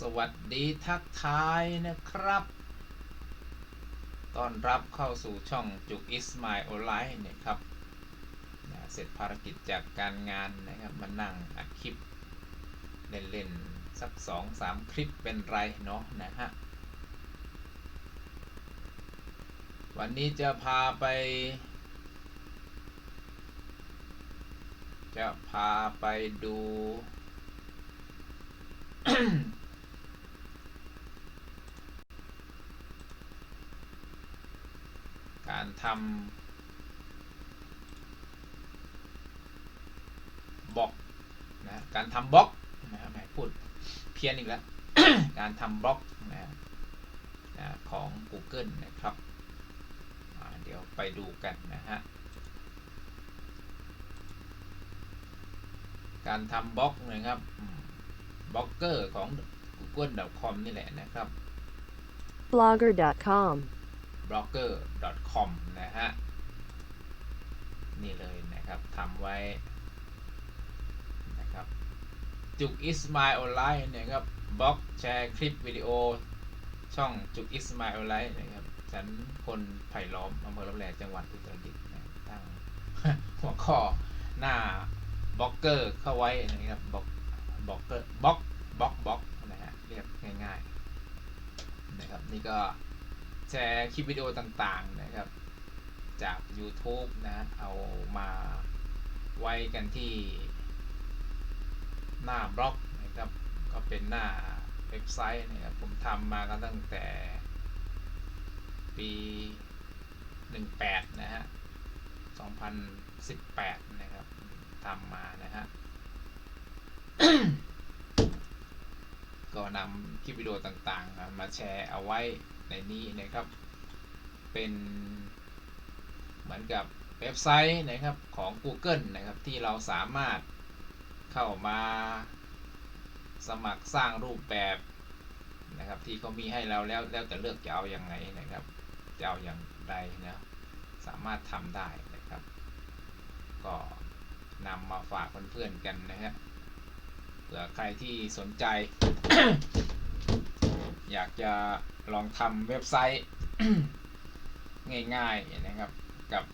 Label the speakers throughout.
Speaker 1: สวัสดีทักทายนะครับ ต้อนรับเข้าสู่ช่องจุกอิสมา i โอไลน์นะครับ เสร็จภารกิจจากการงานนะครับ มานั่งอัดคลิป เล่นๆ สักสองสามคลิปเป็นไรเนาะนะฮะ วันนี้จะพาไป จะพาไปดู การทำบล็อกนะการทำบล็อกนะครับพูดเพี้ยนอีกแล้ว การทำบล็อกนะนะของ Google นะครับเดี๋ยวไปดูกันนะฮะการทำบล็อกนะครับบล็อกเกอร์ของ google.com นี่แหละนะครับ
Speaker 2: blogger.com
Speaker 1: blogger.com นะฮะ นี่เลยนะครับทำไว้นะครับจุก is my online นะครับบล็อกแชร์คลิปวิดีโอ ช่องจุก is my online นะครับฉันคนไผ่ล้อมอำเภอรับแลจังหวัดอุตรดิตถ์นะตั้งหัวข้อหน้าบล็อกเกอร์เข้าไว้นะครับบล็อกบล็อกเกอร์บล็อกบล็อกบล็อกนะฮะเรียกง่ายๆนะครับนี่ก็ แชร์คลิปวิดีโอต่างๆนะครับ จาก YouTube นะเอามาไว้กันที่หน้าบล็อกนะครับ ก็เป็นหน้าเว็บไซต์นะครับผมทำมากันตั้งแต่ปี 18 นะฮะ 2018 นะครับทำมานะฮะ ก็นำคลิปวิดีโอต่างๆ มาแชร์เอาไว้ ในนี้นะครับ เป็นเหมือนกับเว็บไซต์นะครับของ Google นะครับที่เราสามารถเข้ามาสมัครสร้างรูปแบบนะครับที่เขามีให้เราแล้วแล้วแต่เลือกจะเอาอยัางไงนะครับ จะเอาอย่างใดนะสามารถทำได้นะครับ ก็นำมาฝากเพื่อนๆกันนะฮะเผื่อใครที่สนใจ อยากจะลองทำเว็บไซต์ ง่ายๆนะครับกับ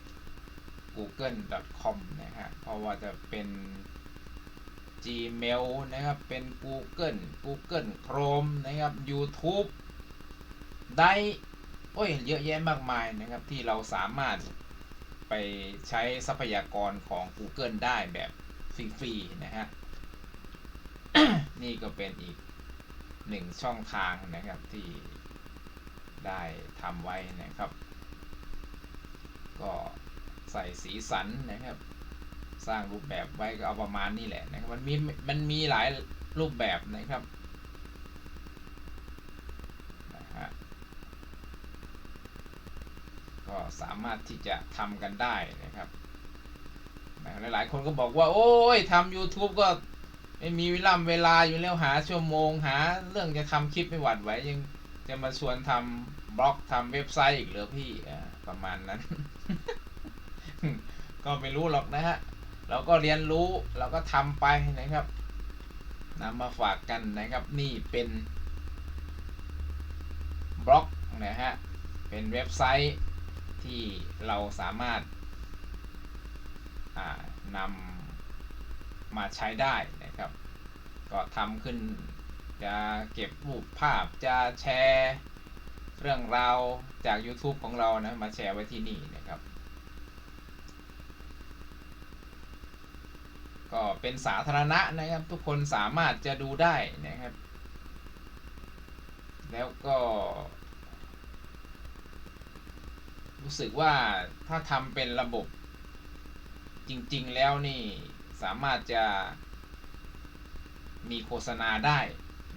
Speaker 1: google.com นะฮะเพราะว่าจะเป็น Gmail นะครับ เป็น Google Google Chrome นะครับ YouTube ได้โอ้ยเยอะแยะมากมายนะครับที่เราสามารถไปใช้ทรัพยากรของ Google ได้แบบฟรีๆนะฮะ นี่ก็เป็นอีก หนึ่งช่องทางนะครับที่ได้ทำไว้นะครับ ก็ใส่สีสันนะครับ สร้างรูปแบบไว้ก็เอาประมาณนี้แหละนะครับมันมีมันมีหลายรูปแบบนะครับนะฮะก็สามารถที่จะทำกันได้นะครับนะหลายๆคนก็บอกว่า โอ้ยทำ YouTube ก็ ไม่มีเวลาเวลาอยู่แล้วหาชั่วโมงหาเรื่องจะทำคลิปไม่หวัดไหวยังจะมาชวนทำบล็อกทำเว็บไซต์อีกเหรอพี่ประมาณนั้น ก็ไม่รู้หรอกนะฮะเราก็เรียนรู้เราก็ทำไปนะครับนำมาฝากกันนะครับนี่เป็นบล็อกนะฮะเป็นเว็บไซต์ที่เราสามารถนำมาใช้ได้ ก็ทำขึ้น จะเก็บรูปภาพจะแชร์เรื่องราวจาก YouTube ของเรานะ มาแชร์ไว้ที่นี่นะครับ ก็เป็นสาธารณะนะครับ ทุกคนสามารถจะดูได้นะครับ แล้วก็รู้สึกว่าถ้าทำเป็นระบบจริง ๆ แล้วนี่สามารถจะ มีโฆษณาได้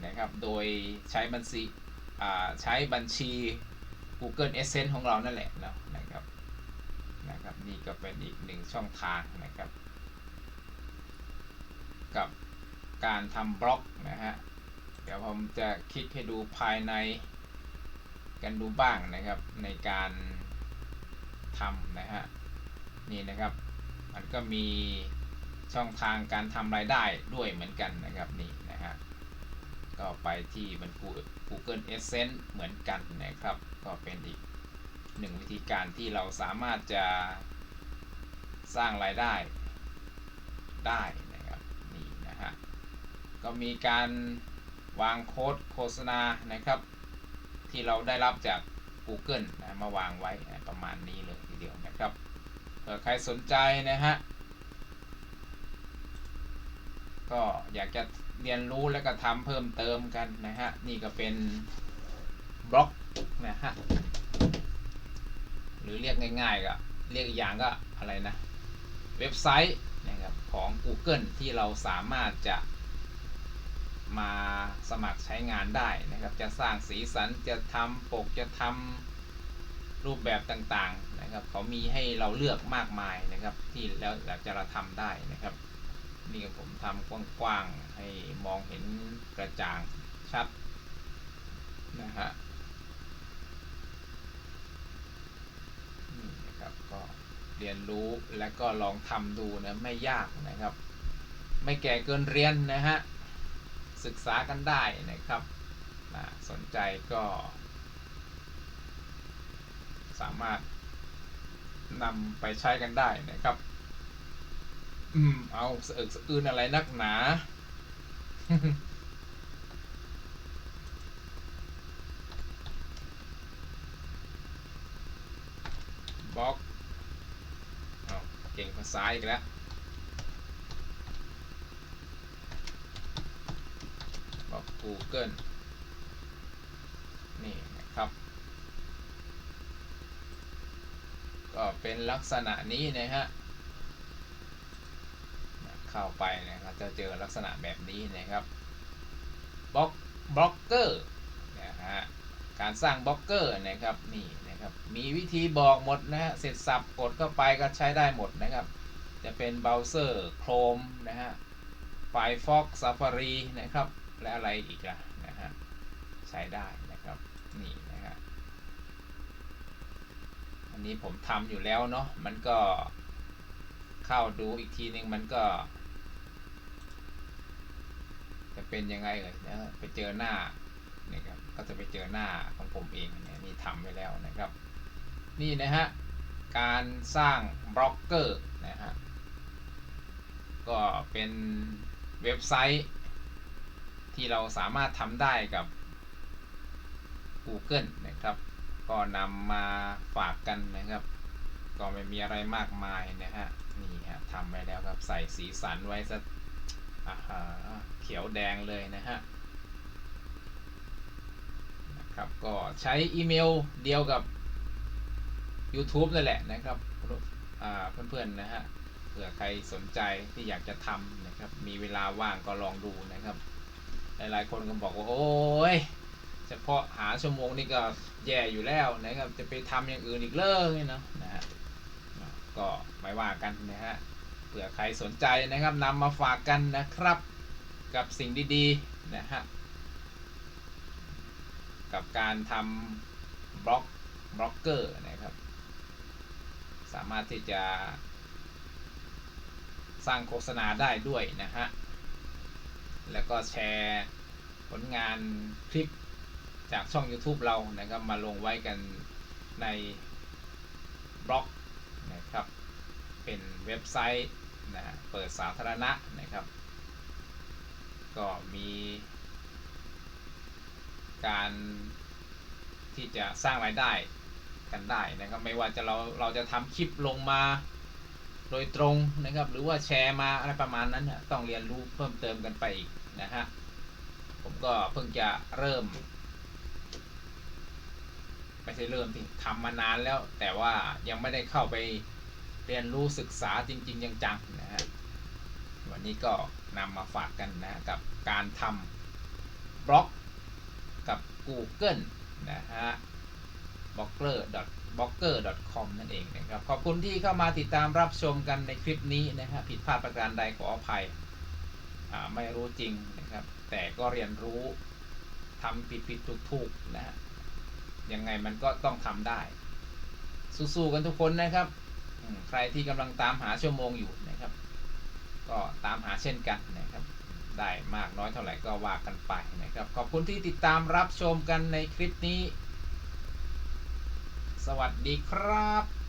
Speaker 1: นะครับ โดยใช้บัญชีใช้บัญชี Google Adsense ของเรานั่นแหละนะครับนะครับนี่ก็เป็นอีกหนึ่งช่องทางนะครับ กับการทำบล็อกนะฮะเดี๋ยวผมจะคลิกให้ดูภายในกันดูบ้างนะครับในการทำนะฮะนี่นะครับ มันก็มี ช่องทางการทำรายได้ด้วยเหมือนกันนะครับนี่นะฮะก็ไปที่มัน Google Adsense เหมือนกันนะครับ ก็เป็นอีกหนึ่งวิธีการที่เราสามารถจะสร้างรายได้ได้นะครับนี่นะฮะก็มีการวางโค้ดโฆษณานะครับ ที่เราได้รับจาก Google นะมาวางไว้ประมาณนี้เลยทีเดียวนะครับเผื่อใครสนใจนะฮะ ก็อยากจะเรียนรู้แล้วก็ทำเพิ่มเติมกันนะฮะ นี่ก็เป็นบล็อกนะฮะ หรือเรียกง่ายๆก็เรียกอีกอย่างก็อะไรนะ เว็บไซต์นะครับของ Google ที่เราสามารถจะมาสมัครใช้งานได้นะครับ จะสร้างสีสันจะทำปกจะทำรูปแบบต่างๆนะครับ เขามีให้เราเลือกมากมายนะครับ ที่แล้วจะเราทำได้นะครับ นี่ก็ผมทำกว้างๆ ให้มองเห็นกระจ่างชัดนะฮะนี่นะครับก็เรียนรู้และก็ลองทำดูนะไม่ยากนะครับ ไม่แก่เกินเรียนนะฮะ ศึกษากันได้นะครับนะสนใจก็ สามารถนำไปใช้กันได้นะครับ อืม เอาสะอึกสะอื้นอะไรนักหนา บล็อกเอาเก่งภาษาอีกแล้ว บล็อก Google นี่นะครับ ก็เป็นลักษณะนี้นะฮะ เข้าไปนะครับจะเจอลักษณะแบบนี้นะครับบล็อกบล็อกเกอร์นะฮะการสร้างบล็อกเกอร์นะครับนี่นะครับมีวิธีบอกหมดนะฮะเสร็จสับกดเข้าไปก็ใช้ได้หมดนะครับ จะเป็นเบราว์เซอร์ Chrome นะฮะ Firefox Safari นะครับ และอะไรอีกล่ะนะฮะใช้ได้นะครับนี่นะฮะอันนี้ผมทำอยู่แล้วเนาะมันก็เข้าดูอีกทีนึงมันก็ จะเป็นยังไงเลยนะไปเจอหน้านี่ครับก็จะไปเจอหน้าของผมเองเนี่ยนี่ทำไว้แล้วนะครับ นี่นะฮะการสร้างบล็อกเกอร์นะฮะก็เป็นเว็บไซต์ ที่เราสามารถทำได้กับ Google นะครับ ก็นำมาฝากกันนะครับ ก็ไม่มีอะไรมากมายนะฮะนี่ฮะทำไปแล้วครับใส่สีสันไว้สัก อ่าฮะเขียวแดงเลยนะฮะนะครับก็ใช้อีเมลเดียวกับ YouTube นั่นแหละนะครับเพื่อนๆนะฮะเผื่อใครสนใจที่อยากจะทำนะครับ มีเวลาว่างก็ลองดูนะครับ หลายๆคนก็บอกว่า โอ้ยเฉพาะหาชั่วโมงนี่ก็แย่อยู่แล้วนะครับ จะไปทำอย่างอื่นอีกเลยเนาะนะฮะก็ไม่ว่ากันนะฮะ ผื่อใครสนใจนะครับนำมาฝากกันนะครับ กับสิ่งดีๆนะฮะกับการทำบล็อกบล็อกเกอร์นะครับ สามารถที่จะ สร้างโฆษณาได้ด้วยนะฮะ แล้วก็แชร์ผลงานคลิปจากช่อง YouTube เรานะครับมาลงไว้กันในบล็อกนะครับ เป็นเว็บไซต์ นะเปิดสาธารณะนะครับ ก็มี การที่จะสร้างรายได้กันได้นะครับ ไม่ว่าจะเราเราจะทำคลิปลงมาโดยตรงนะครับ หรือว่าแชร์มาอะไรประมาณนั้นนะต้องเรียนรู้เพิ่มเติมกันไปอีกนะฮะผมก็เพิ่งจะเริ่มไม่ใช่เริ่มที่ทำมานานแล้ว แต่ว่ายังไม่ได้เข้าไป เรียนรู้ศึกษาจริง ๆ จังๆนะฮะวันนี้ก็นำมาฝากกันนะกับการทำบล็อกกับ Google นะฮะ b l o g g e r b l o g g e r com นั่นเองนะครับ ขอบคุณที่เข้ามาติดตามรับชมกันในคลิปนี้นะฮะผิดพลาดประการใดขออภัยไม่รู้จริงนะครับ แต่ก็เรียนรู้ทำผิดผิดถูกถูกนะฮะยังไงมันก็ต้องทำได้ สู้ๆกันทุกคนนะครับ ใครที่กำลังตามหาชั่วโมงอยู่นะครับ ก็ตามหาเช่นกันนะครับ ได้มากน้อยเท่าไหร่ก็ว่ากันไปนะครับ ขอบคุณที่ติดตามรับชมกันในคลิปนี้ สวัสดีครับ